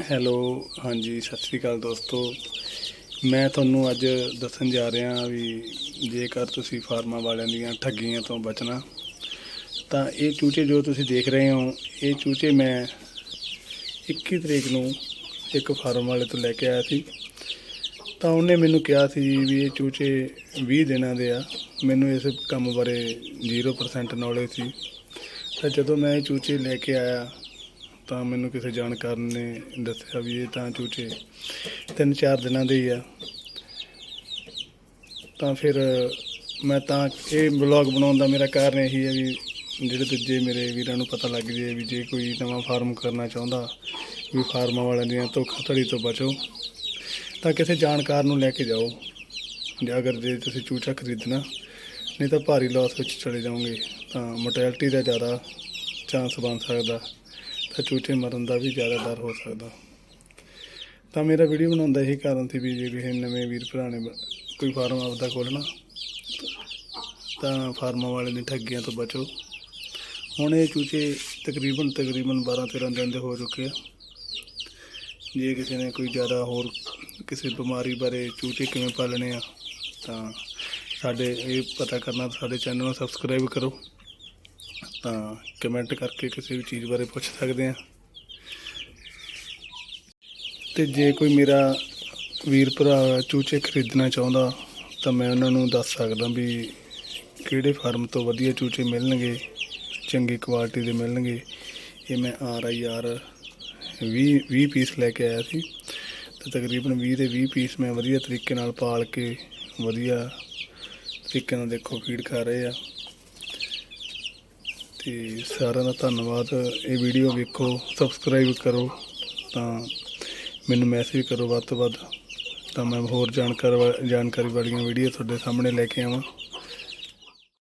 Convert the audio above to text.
Hello ਹਾਂਜੀ, ਸਤਿ ਸ਼੍ਰੀ ਅਕਾਲ ਦੋਸਤੋ। ਮੈਂ ਤੁਹਾਨੂੰ ਅੱਜ ਦੱਸਣ ਜਾ ਰਿਹਾ ਵੀ ਜੇਕਰ ਤੁਸੀਂ ਫਾਰਮਾਂ ਵਾਲਿਆਂ ਦੀਆਂ ਠੱਗੀਆਂ ਤੋਂ ਬਚਣਾ, ਤਾਂ ਇਹ ਚੂਚੇ ਜੋ ਤੁਸੀਂ ਦੇਖ ਰਹੇ ਹੋ, ਇਹ ਚੂਚੇ ਮੈਂ 21 ਤਰੀਕ ਨੂੰ ਇੱਕ ਫਾਰਮ ਵਾਲੇ ਤੋਂ ਲੈ ਕੇ ਆਇਆ ਸੀ। ਤਾਂ ਉਹਨੇ ਮੈਨੂੰ ਕਿਹਾ ਸੀ ਵੀ ਇਹ ਚੂਚੇ 20 ਦਿਨਾਂ ਦੇ ਆ, ਮੈਨੂੰ ਇਸ ਕੰਮ ਬਾਰੇ 0% ਨੌਲੇਜ ਸੀ। ਤਾਂ ਜਦੋਂ ਮੈਂ ਇਹ ਚੂਚੇ ਲੈ ਕੇ ਆਇਆ ਤਾਂ ਮੈਨੂੰ ਕਿਸੇ ਜਾਣਕਾਰ ਨੇ ਦੱਸਿਆ ਵੀ ਇਹ ਤਾਂ ਚੂਚੇ ਤਿੰਨ ਚਾਰ ਦਿਨਾਂ ਦੇ ਹੀ ਆ। ਤਾਂ ਫਿਰ ਮੈਂ ਤਾਂ ਇਹ ਬਲੌਗ ਬਣਾਉਣ ਦਾ ਮੇਰਾ ਕਾਰਨ ਇਹੀ ਹੈ ਵੀ ਜਿਹੜੇ ਦੂਜੇ ਮੇਰੇ ਵੀਰਾਂ ਨੂੰ ਪਤਾ ਲੱਗ ਜੇ ਵੀ ਜੇ ਕੋਈ ਨਵਾਂ ਫਾਰਮ ਕਰਨਾ ਚਾਹੁੰਦਾ, ਵੀ ਫਾਰਮਾਂ ਵਾਲਿਆਂ ਦੀਆਂ ਧੋਖਾਧੜੀ ਤੋਂ ਬਚੋ, ਤਾਂ ਕਿਸੇ ਜਾਣਕਾਰ ਨੂੰ ਲੈ ਕੇ ਜਾਓ। ਜੇ ਅਗਰ ਜੇ ਤੁਸੀਂ ਚੂਚਾ ਖਰੀਦਣਾ, ਨਹੀਂ ਤਾਂ ਭਾਰੀ ਲਾਸ ਵਿੱਚ ਚਲੇ ਜਾਓਗੇ। ਤਾਂ ਮੋਰਟੈਲਿਟੀ ਦਾ ਜ਼ਿਆਦਾ ਚਾਂਸ ਬਣ ਸਕਦਾ। ਤਾਂ ਚੂਚੇ ਮਰਨ ਦਾ ਵੀ ਜ਼ਿਆਦਾ ਡਰ ਹੋ ਸਕਦਾ। ਤਾਂ ਮੇਰਾ ਵੀਡੀਓ ਬਣਾਉਣ ਦਾ ਇਹੀ ਕਾਰਨ ਸੀ ਵੀ ਜੇ ਕਿਸੇ ਨਵੇਂ ਵੀਰ ਭਰਾ ਨੇ ਕੋਈ ਫਾਰਮ ਆਪਦਾ ਖੋਲ੍ਹਣਾ, ਤਾਂ ਫਾਰਮਾਂ ਵਾਲੇ ਦੀ ਠੱਗੀਆਂ ਤੋਂ ਬਚੋ। ਹੁਣ ਇਹ ਚੂਚੇ ਤਕਰੀਬਨ ਤਕਰੀਬਨ 12 13 ਦਿਨ ਦੇ ਹੋ ਚੁੱਕੇ ਆ। ਜੇ ਕਿਸੇ ਨੇ ਕੋਈ ਜ਼ਿਆਦਾ ਹੋਰ ਕਿਸੇ ਬਿਮਾਰੀ ਬਾਰੇ ਚੂਚੇ ਕਿਵੇਂ ਪਾਲਣੇ ਆ, ਤਾਂ ਸਾਡੇ ਇਹ ਪਤਾ ਕਰਨਾ, ਸਾਡੇ ਚੈਨਲ ਨੂੰ ਸਬਸਕ੍ਰਾਈਬ ਕਰੋ। ਤਾਂ ਕਮੈਂਟ ਕਰਕੇ ਕਿਸੇ ਵੀ ਚੀਜ਼ ਬਾਰੇ ਪੁੱਛ ਸਕਦੇ ਆ ਤੇ ਜੇ ਕੋਈ ਮੇਰਾ ਵੀਰ ਭਰਾ ਚੂਚੇ ਖਰੀਦਣਾ ਚਾਹੁੰਦਾ, ਤਾਂ ਮੈਂ ਉਹਨਾਂ ਨੂੰ ਦੱਸ ਸਕਦਾ ਵੀ ਕਿਹੜੇ ਫਾਰਮ ਤੋਂ ਵਧੀਆ ਚੂਚੇ ਮਿਲਣਗੇ, ਚੰਗੀ ਕੁਆਲਿਟੀ ਦੇ ਮਿਲਣਗੇ। ਇਹ ਮੈਂ ਆਰ ਆਈ ਆਰ 20 20 ਪੀਸ ਲੈ ਕੇ ਆਇਆ ਸੀ। ਤੇ ਤਕਰੀਬਨ 20 ਦੇ 20 ਪੀਸ ਮੈਂ ਵਧੀਆ ਤਰੀਕੇ ਨਾਲ ਪਾਲ ਕੇ ਵਧੀਆ ਤਰੀਕੇ ਨਾਲ ਦੇਖੋ ਫੀਡ ਕਰ ਰਹੇ ਆ। ਤੇ ਸਾਰਿਆਂ ਦਾ ਧੰਨਵਾਦ। ਇਹ ਵੀਡੀਓ ਵੇਖੋ ਸਬਸਕ੍ਰਾਈਬ ਕਰੋ, ਤਾਂ ਮੈਨੂੰ ਮੈਸੇਜ ਕਰੋ ਵੱਧ ਤੋਂ ਵੱਧ, ਤਾਂ ਮੈਂ ਹੋਰ ਜਾਣਕਾਰ ਵਾ- ਜਾਣਕਾਰੀ ਵਾਲੀਆਂ ਵੀਡੀਓ ਤੁਹਾਡੇ ਸਾਹਮਣੇ ਲੈ ਕੇ ਆਵਾਂ।